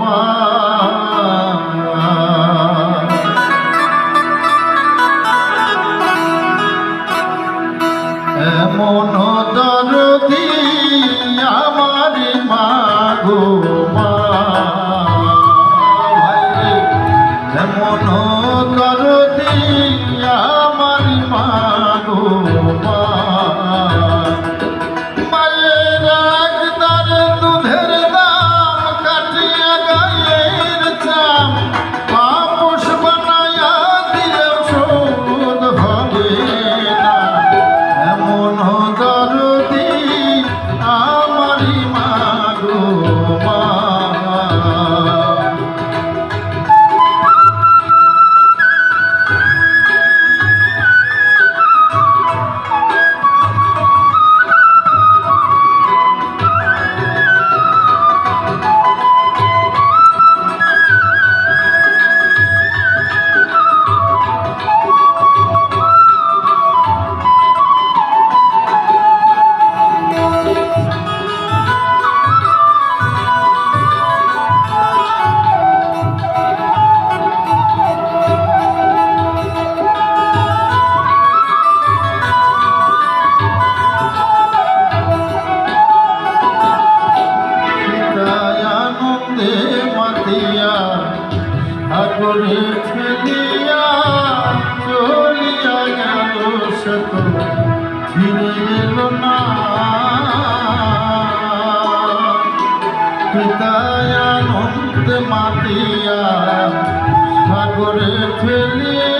Bhagavan. দিয়া সাগরে ফেলিয়া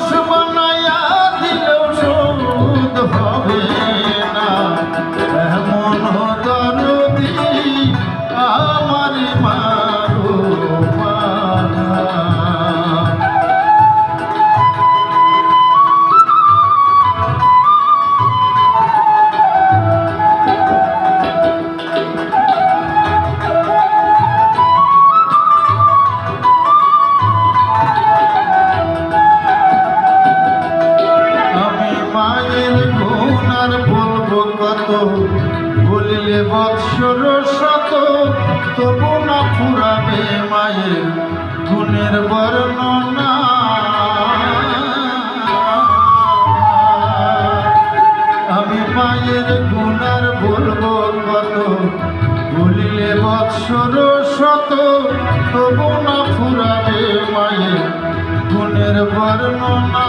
Awesome. ফুরাবে মায়ের গুণের বর্ণনা। আমি মায়ের গুণার বলব কত, বলিলে বৎসর শত, তবু না ফুরাবে মায়ের গুণের বর্ণনা।